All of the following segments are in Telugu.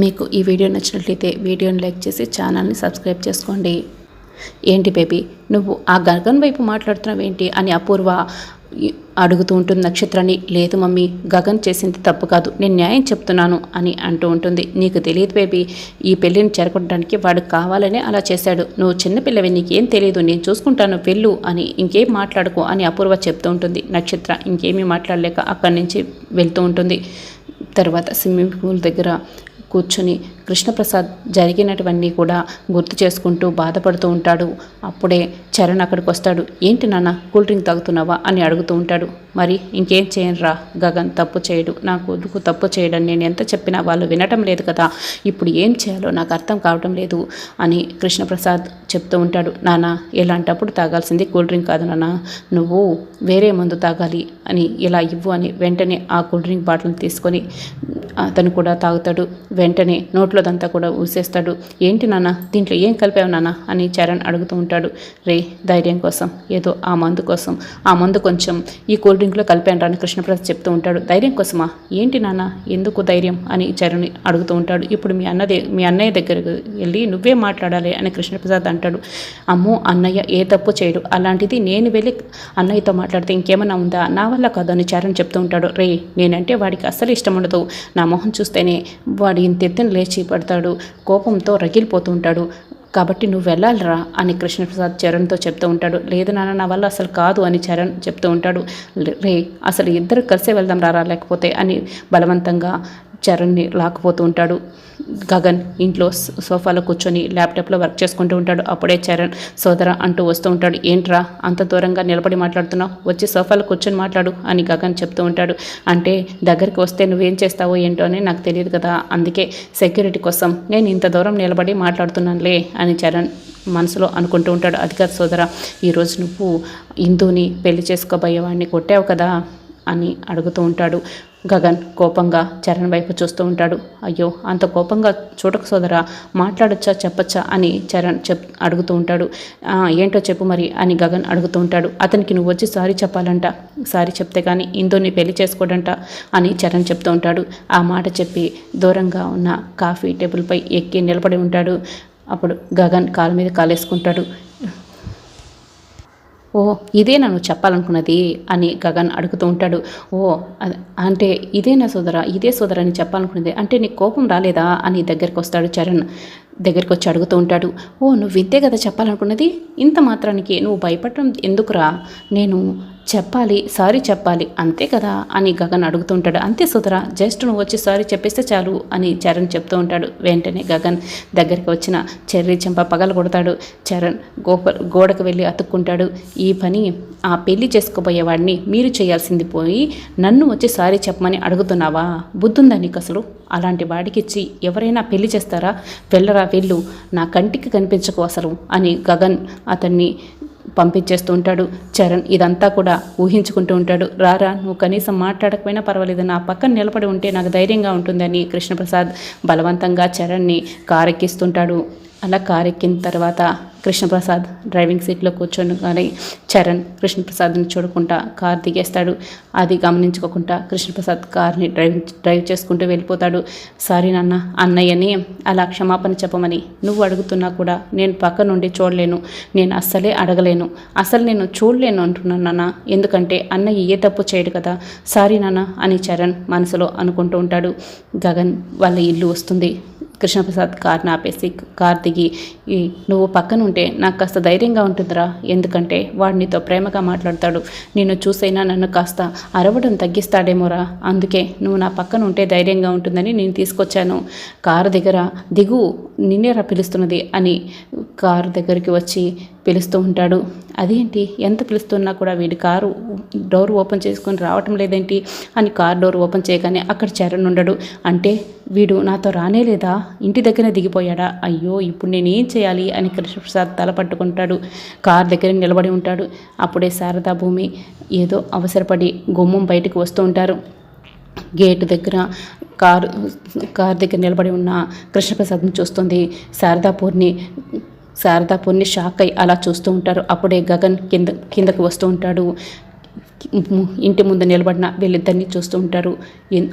మీకు ఈ వీడియో నచ్చినట్లయితే వీడియోని లైక్ చేసి ఛానల్ని సబ్స్క్రైబ్ చేసుకోండి. ఏంటి బేబీ నువ్వు ఆ గగన్ వైపు మాట్లాడుతున్నావు ఏంటి అని అపూర్వ అడుగుతూ ఉంటుంది నక్షత్రాన్ని. లేదు మమ్మీ గగన్ చేసింది తప్పు కాదు నేను న్యాయం చెప్తున్నాను అని అంటూ ఉంటుంది. నీకు తెలియదు బేబీ ఈ పెళ్ళిని చేరకొట్టడానికి వాడు కావాలనే అలా చేశాడు. నువ్వు చిన్నపిల్లవి నీకేం తెలియదు నేను చూసుకుంటాను వెళ్ళు అని ఇంకేం మాట్లాడుకో అని అపూర్వ చెప్తూ ఉంటుంది. నక్షత్ర ఇంకేమీ మాట్లాడలేక అక్కడి నుంచి వెళ్తూ ఉంటుంది. తర్వాత స్విమ్మింగ్ పూల్ దగ్గర కూర్చుని కృష్ణప్రసాద్ జరిగినటువన్నీ కూడా గుర్తు చేసుకుంటూ బాధపడుతూ ఉంటాడు. అప్పుడే చరణ్ అక్కడికి వస్తాడు. ఏంటి నాన్న కూల్ డ్రింక్ తాగుతున్నావా? అని అడుగుతూ ఉంటాడు. మరి ఇంకేం చేయనురా గగన్ తప్పు చేయడు. నా కొడుకు తప్పు చేయడం? నేను ఎంత చెప్పినా వాళ్ళు వినటం లేదు కదా. ఇప్పుడు ఏం చేయాలో నాకు అర్థం కావటం లేదు అని కృష్ణప్రసాద్ చెప్తూ ఉంటాడు నాన్న ఇలాంటప్పుడు తాగాల్సింది కూల్ డ్రింక్ కాదు నాన్న. నువ్వు వేరే మందు తాగాలి అని ఇలా ఇవ్వు అని వెంటనే ఆ కూల్ డ్రింక్ బాటిల్ని తీసుకొని అతను కూడా తాగుతాడు. వెంటనే నోట్లోదంతా కూడా ఊసేస్తాడు. ఏంటి నాన్న దీంట్లో ఏం కలిపావు నాన్న? అని చరణ్ అడుగుతూ ఉంటాడు. రే ధైర్యం కోసం ఏదో ఆ మందు కోసం. ఆ మందు కొంచెం ఈ కూల్ డ్రింక్లో కలిపాను రాని కృష్ణప్రసాద్ చెప్తూ ఉంటాడు. ధైర్యం కోసమా? ఏంటి నాన్న ఎందుకు ధైర్యం? అని చరణ్ అడుగుతూ ఉంటాడు. ఇప్పుడు మీ అన్నదే మీ అన్నయ్య దగ్గరకు వెళ్ళి నువ్వే మాట్లాడాలి అని కృష్ణప్రసాద్ అంటాడు. అమ్మో అన్నయ్య ఏ తప్పు చేయడు. అలాంటిది నేను వెళ్ళి అన్నయ్యతో మాట్లాడితే ఇంకేమైనా ఉందా? నా వల్ల కాదు అని చరణ్ చెప్తూ ఉంటాడు. రే నేనంటే వాడికి అస్సలు ఇష్టం ఉండదు. నా మొహం చూస్తేనే వాడు ఇంతెత్తున లేచి పడతాడు. కోపంతో రగిలిపోతూ ఉంటాడు. కాబట్టి నువ్వు వెళ్ళాలిరా అని కృష్ణప్రసాద్ చరణ్తో చెప్తూ ఉంటాడు. లేదు నాన్న నా వల్ల అసలు కాదు అని చరణ్ చెప్తూ ఉంటాడు. రే అసలు ఇద్దరు కలిసే వెళ్దాం రారా లేకపోతే అని బలవంతంగా చరణ్ని లాక్కుపోతూ ఉంటాడు. గగన్ ఇంట్లో సోఫాలో కూర్చొని ల్యాప్టాప్లో వర్క్ చేసుకుంటూ ఉంటాడు. అప్పుడే చరణ్ సోదర అంటూ వస్తూ ఉంటాడు. ఏంట్రా అంత దూరంగా నిలబడి మాట్లాడుతున్నావు? వచ్చి సోఫాలో కూర్చొని మాట్లాడు అని గగన్ చెప్తూ ఉంటాడు. అంటే దగ్గరికి వస్తే నువ్వేం చేస్తావో ఏంటో అని నాకు తెలియదు కదా. అందుకే సెక్యూరిటీ కోసం నేను ఇంత దూరం నిలబడి మాట్లాడుతున్నానులే అని చరణ్ మనసులో అనుకుంటూ ఉంటాడు. అది కాదు సోదర ఈరోజు నువ్వు హిందూని పెళ్ళి చేసుకోబోయేవాడిని కొట్టావు కదా అని అడుగుతూ ఉంటాడు. గగన్ కోపంగా చరణ్ వైపు చూస్తూ ఉంటాడు. అయ్యో అంత కోపంగా చూడక సోదరా మాట్లాడొచ్చా చెప్పచ్చా అని చరణ్ చెప్ అడుగుతూ ఉంటాడు. ఏంటో చెప్పు మరి అని గగన్ అడుగుతూ ఉంటాడు. అతనికి నువ్వు వచ్చి సారీ చెప్పాలంట. సారీ చెప్తే కానీ ఇందుని పెళ్ళి చేసుకోడంట అని చరణ్ చెప్తూ ఉంటాడు. ఆ మాట చెప్పి దూరంగా ఉన్న కాఫీ టేబుల్పై ఎక్కి నిలబడి ఉంటాడు. అప్పుడు గగన్ కాలు మీద కాలేసుకుంటాడు. ఓ ఇదే నన్ను చెప్పాలనుకున్నది అని గగన్ అడుగుతూ ఉంటాడు. ఓ అద- అంటే ఇదేనా సోదర? ఇదే సోదర అని చెప్పాలనుకున్నది. అంటే నీకు కోపం రాలేదా? అని దగ్గరికి వస్తాడు చరణ్. దగ్గరికి వచ్చి అడుగుతూ ఉంటాడు. ఓ నువ్వు ఇంతే కదా చెప్పాలనుకున్నది? ఇంత మాత్రానికి నువ్వు భయపడటం ఎందుకురా? నేను చెప్పాలి సారీ చెప్పాలి అంతే కదా? అని గగన్ అడుగుతూ ఉంటాడు అంతే సుధరా జస్ట్ నువ్వు వచ్చి సారీ చెప్పేస్తే చాలు అని చరణ్ చెప్తూ ఉంటాడు. వెంటనే గగన్ దగ్గరికి వచ్చిన చెర్రీ చెంప పగలు కొడతాడు. చరణ్ గోప గోడకు వెళ్ళి అతుక్కుంటాడు. ఈ పని ఆ పెళ్ళి చేసుకోబోయేవాడిని మీరు చేయాల్సింది పోయి నన్ను వచ్చి సారీ చెప్పమని అడుగుతున్నావా? బుద్ధుందా నీకు అసలు? అలాంటి వాడికి ఇచ్చి ఎవరైనా పెళ్ళి చేస్తారా? వెళ్ళరా వెళ్ళు నా కంటికి కనిపించకు అసలు అని గగన్ అతన్ని పంపించేస్తూ ఉంటాడు చరణ్ ఇదంతా కూడా ఊహించుకుంటూ ఉంటాడు. రారా నువ్వు కనీసం మాట్లాడకపోయినా పర్వాలేదు. నా పక్కన నిలబడి ఉంటే నాకు ధైర్యంగా ఉంటుందని కృష్ణప్రసాద్ బలవంతంగా చరణ్ని కారెక్కిస్తుంటాడు. అలా కారెక్కిన తర్వాత కృష్ణప్రసాద్ డ్రైవింగ్ సీట్లో కూర్చొని కానీ చరణ్ కృష్ణప్రసాద్ని చూడకుండా కార్ దిగేస్తాడు. అది గమనించుకోకుండా కృష్ణప్రసాద్ కార్ని డ్రైవ్ డ్రైవ్ చేసుకుంటూ వెళ్ళిపోతాడు. సారీ నాన్న అన్నయ్యని అలా క్షమాపణ చెప్పమని నువ్వు అడుగుతున్నా కూడా నేను పక్క నుండి చూడలేను. నేను అస్సలే అడగలేను. అసలు నేను చూడలేను అంటున్నాను నాన్న. ఎందుకంటే అన్నయ్య ఏ తప్పు చేయడు కదా. సారీ నాన్న అని చరణ్ మనసులో అనుకుంటూ ఉంటాడు. గగన్ వాళ్ళ ఇల్లు వస్తుంది. కృష్ణప్రసాద్ కార్ని ఆపేసి కార్ దిగి "ఈ నువ్వు పక్కన ఉంటే నాకు కాస్త ధైర్యంగా ఉంటుందిరా. ఎందుకంటే వాడు నీతో ప్రేమగా మాట్లాడతాడు. నిన్ను చూసైనా నన్ను కాస్త అరవడం తగ్గిస్తాడేమోరా. అందుకే నువ్వు నా పక్కన ఉంటే ధైర్యంగా ఉంటుందని నేను తీసుకొచ్చాను. కారు దగ్గర దిగు నిన్నేరా పిలుస్తున్నది అని కారు దగ్గరికి వచ్చి పిలుస్తూ ఉంటాడు. అదేంటి? ఎంత పిలుస్తున్నా కూడా వీడి కారు డోర్ ఓపెన్ చేసుకొని రావటం లేదేంటి? అని కార్ డోర్ ఓపెన్ చేయగానే అక్కడ చరణ్ ఉండడు. అంటే వీడు నాతో రానే లేదా? ఇంటి దగ్గర దిగిపోయాడా? అయ్యో ఇప్పుడు నేను ఏం చేయాలి? అని కృష్ణప్రసాద్ తల పట్టుకుంటాడు. కార్ దగ్గర నిలబడి ఉంటాడు. అప్పుడే శారదా భూమి ఏదో అవసరపడి గుమ్మం బయటకు వస్తూ ఉంటారు. గేటు దగ్గర కారు కార్ దగ్గర నిలబడి ఉన్న కృష్ణప్రసాద్ని చూస్తుంది. శారదాపూర్ని శారదాపూర్ని షాక్ అయి అలా చూస్తూ ఉంటారు. అప్పుడే గగన్ కింద కిందకు వస్తూ ఉంటాడు. ఇంటి ముందు నిలబడిన వీళ్ళిద్దరినీ చూస్తూ ఉంటారు.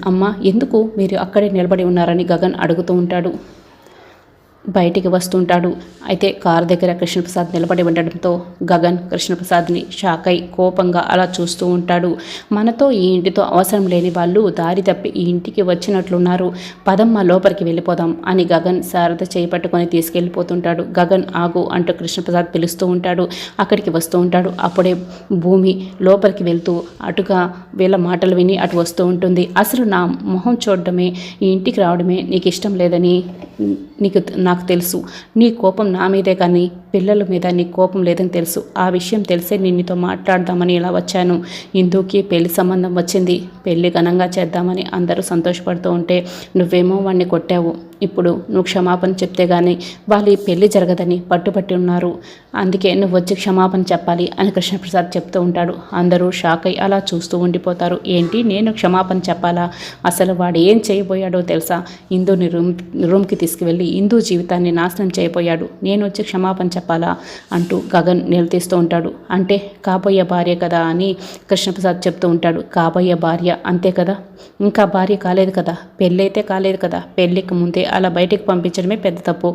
అమ్మ ఎందుకు మీరు అక్కడే నిలబడి ఉన్నారని గగన్ అడుగుతూ ఉంటాడు. బయటికి వస్తుంటాడు. అయితే కారు దగ్గర కృష్ణప్రసాద్ నిలబడి ఉండడంతో గగన్ కృష్ణప్రసాద్ని షాక్ అయి కోపంగా అలా చూస్తూ ఉంటాడు. మనతో ఈ ఇంటితో అవసరం లేని వాళ్ళు దారి తప్పి ఈ ఇంటికి వచ్చినట్లున్నారు. పదమ్మ లోపలికి వెళ్ళిపోదాం అని గగన్ శారద చేపట్టుకొని తీసుకెళ్ళిపోతుంటాడు. గగన్ ఆగు అంటూ కృష్ణప్రసాద్ పిలుస్తూ ఉంటాడు. అక్కడికి వస్తూ ఉంటాడు. అప్పుడే భూమి లోపలికి వెళ్తూ అటుగా వీళ్ళ మాటలు విని అటు వస్తూ ఉంటుంది. అసలు నా మొహం చూడడమే ఈ ఇంటికి రావడమే నీకు ఇష్టం లేదని నీకు నాకు తెలుసు. నీ కోపం నా మీదే కానీ పిల్లల మీద నీ కోపం లేదని తెలుసు. ఆ విషయం తెలిసే నిన్నతో నీతో మాట్లాడదామని ఇలా వచ్చాను. ఇందుకి పెళ్ళి సంబంధం వచ్చింది. పెళ్ళి ఘనంగా చేద్దామని అందరూ సంతోషపడుతూ ఉంటే నువ్వేమో వాడిని కొట్టావు. ఇప్పుడు నువ్వు క్షమాపణ చెప్తే గానీ వాళ్ళు ఈ పెళ్ళి జరగదని పట్టుబట్టి ఉన్నారు. అందుకే నువ్వు వచ్చి క్షమాపణ చెప్పాలి అని కృష్ణప్రసాద్ చెప్తూ ఉంటాడు. అందరూ షాక్ అయి అలా చూస్తూ ఉండిపోతారు. ఏంటి? నేను క్షమాపణ చెప్పాలా? అసలు వాడు ఏం చేయబోయాడో తెలుసా? ఇందుని రూమ్ రూమ్కి తీసుకువెళ్ళి హిందూ జీవితాన్ని నాశనం చేయబోయాడు. నేను వచ్చి క్షమాపణ చెప్పాలా? అంటూ గగన్ నిలదీస్తూ ఉంటాడు. అంటే కాబోయే భార్య కదా అని కృష్ణప్రసాద్ చెప్తూ ఉంటాడు. కాబోయే భార్య అంతే కదా? ఇంకా భార్య కాలేదు కదా పెళ్ళైతే కాలేదు కదా పెళ్ళికి ముందే అలా బయటికి పంపించడమే పెద్ద తప్పు.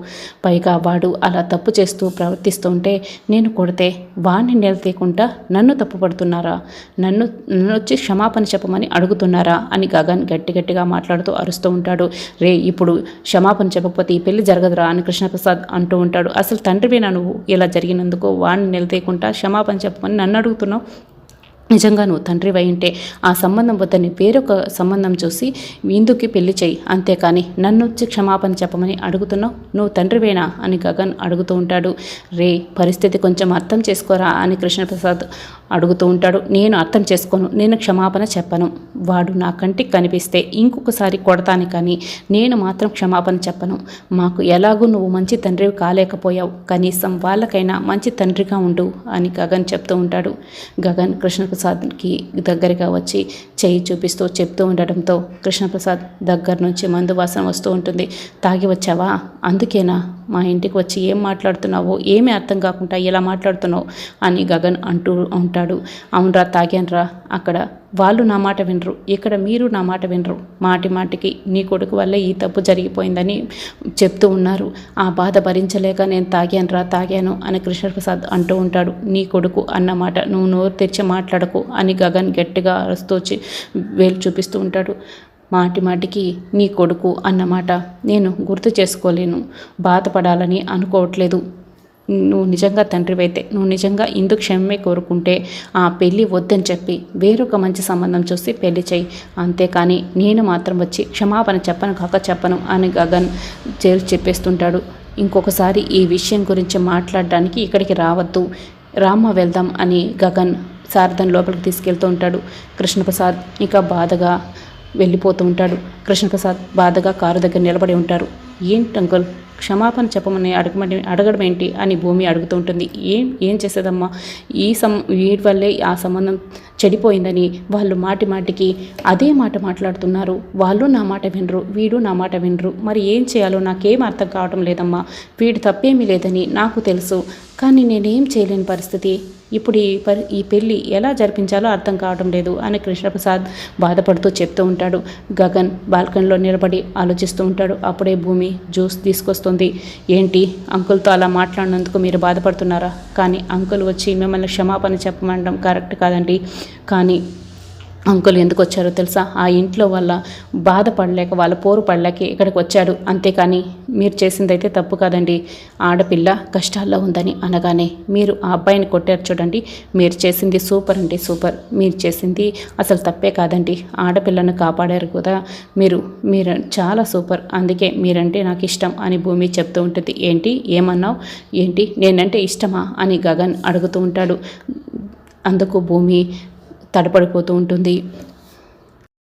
పైగా వాడు అలా తప్పు చేస్తూ ప్రవర్తిస్తుంటే నేను కొడితే వాడిని నిలదీయకుండా నన్ను తప్పు పడుతున్నారా నన్ను నన్ను వచ్చి క్షమాపణ చెప్పమని అడుగుతున్నారా? అని గగన్ గట్టి గట్టిగా మాట్లాడుతూ అరుస్తూ ఉంటాడు. రే ఇప్పుడు క్షమాపణ చెప్పకపోతే ఈ పెళ్ళి జరగదురా అని కృష్ణప్రసాద్ అంటూ ఉంటాడు. అసలు తండ్రివేనా నువ్వు? ఇలా జరిగినందుకు వాడిని నిలదీయకుండా క్షమాపణ చెప్పమని నన్ను అడుగుతున్నావు? నిజంగా నువ్వు తండ్రి ఉంటే ఆ సంబంధం వద్దని వేరొక సంబంధం చూసి ఇందుకి పెళ్ళి చేయి అంతేకాని నన్ను వచ్చి క్షమాపణ చెప్పమని అడుగుతున్నావు? నువ్వు తండ్రివేనా అని గగన్ అడుగుతూ ఉంటాడు. రే పరిస్థితి కొంచెం అర్థం చేసుకోరా? అని కృష్ణప్రసాద్ అడుగుతూ ఉంటాడు నేను అర్థం చేసుకోను నేను క్షమాపణ చెప్పను. వాడు నా కంటికి కనిపిస్తే ఇంకొకసారి కొడతాను కానీ నేను మాత్రం క్షమాపణ చెప్పను. మాకు ఎలాగూ నువ్వు మంచి తండ్రివి కాలేకపోయావు. కనీసం వాళ్ళకైనా మంచి తండ్రిగా ఉండు అని గగన్ చెప్తూ ఉంటాడు. గగన్ కృష్ణప్రసాద్కి దగ్గరగా వచ్చి చేయి చూపిస్తూ చెప్తూ ఉండడంతో కృష్ణప్రసాద్ దగ్గర నుంచి మందు వాసన వస్తూ ఉంటుంది. తాగి వచ్చావా? అందుకేనా? మా ఇంటికి వచ్చి ఏం మాట్లాడుతున్నావో ఏమీ అర్థం కాకుండా ఎలా మాట్లాడుతున్నావు అని గగన్ అంటూ ఉంటాడు. అవునరా తాగానురా అక్కడ వాళ్ళు నా మాట వినరు. ఇక్కడ మీరు నా మాట వినరు. మాటి మాటికి నీ కొడుకు వల్లే ఈ తప్పు జరిగిపోయిందని చెప్తూ ఉన్నారు. ఆ బాధ భరించలేక నేను తాగానురా తాగాను అని కృష్ణప్రసాద్ అంటూ ఉంటాడు. నీ కొడుకు అన్నమాట నువ్వు నోరు తెచ్చి మాట్లాడకు అని గగన్ గట్టిగా అరుస్తూ వచ్చి వేలు చూపిస్తూ ఉంటాడు. మాటి మాటికి నీ కొడుకు అన్నమాట నేను గుర్తు చేసుకోలేను. బాధపడాలని అనుకోవట్లేదు. నువ్వు నిజంగా తండ్రివైతే నువ్వు నిజంగా ఇందుకు క్షమే కోరుకుంటే ఆ పెళ్ళి వద్దని చెప్పి వేరొక మంచి సంబంధం చూసి పెళ్ళి చేయి. అంతేకాని నేను మాత్రం వచ్చి క్షమాపణ చెప్పను కాక చెప్పను అని గగన్ చేరు చెప్పేస్తుంటాడు. ఇంకొకసారి ఈ విషయం గురించి మాట్లాడడానికి ఇక్కడికి రావద్దు. రామ్మ వెళ్దాం అని గగన్ సారథన్ లోపలికి తీసుకెళ్తూ ఉంటాడు. కృష్ణప్రసాద్ ఇంకా బాధగా వెళ్ళిపోతూ ఉంటాడు. కృష్ణప్రసాద్ బాధగా కారు దగ్గర నిలబడి ఉంటారు. ఏంటి అంకుల్? క్షమాపణ చెప్పమని అడగమని అడగడం ఏంటి అని భూమి అడుగుతూ ఉంటుంది. ఏం ఏం చేసేదమ్మా? ఈ సం వీడి వల్లే ఆ సంబంధం చెడిపోయిందని వాళ్ళు మాటి మాటికి అదే మాట మాట్లాడుతున్నారు. వాళ్ళు నా మాట వినరు వీడు నా మాట వినరు. మరి ఏం చేయాలో నాకేం అర్థం కావటం లేదమ్మా. వీడు తప్పేమీ లేదని నాకు తెలుసు. కానీ నేనేం చేయలేని పరిస్థితి? ఇప్పుడు ఈ పరి ఈ పెళ్ళి ఎలా జరిపించాలో అర్థం కావడం లేదు అని కృష్ణప్రసాద్ బాధపడుతూ చెప్తూ ఉంటాడు. గగన్ బాల్కనీలో నిలబడి ఆలోచిస్తూ ఉంటాడు. అప్పుడే భూమి జ్యూస్ తీసుకొస్తుంది. ఏంటి? అంకుల్తో అలా మాట్లాడినందుకు మీరు బాధపడుతున్నారా? కానీ అంకుల్ వచ్చి మిమ్మల్ని క్షమాపణ చెప్పమండడం కరెక్ట్ కాదండి. కానీ అంకుల్ ఎందుకు వచ్చారో తెలుసా? ఆ ఇంట్లో వల్ల బాధపడలేక వాళ్ళ పోరు పడలేక ఇక్కడికి వచ్చాడు. అంతేకాని మీరు చేసిందైతే తప్పు కాదండి. ఆడపిల్ల కష్టాల్లో ఉందని అనగానే మీరు ఆ అబ్బాయిని కొట్టారు చూడండి. మీరు చేసింది సూపర్ అండి సూపర్. మీరు చేసింది అసలు తప్పే కాదండి. ఆడపిల్లను కాపాడారు కదా. మీరు మీరు చాలా సూపర్. అందుకే మీరంటే నాకు ఇష్టం అని భూమి చెప్తూ ఉంటుంది. ఏంటి? ఏమన్నావు? ఏంటి? నేనంటే ఇష్టమా? అని గగన్ అడుగుతూ ఉంటాడు. అందుకు భూమి తడపడిపోతూ ఉంటుంది.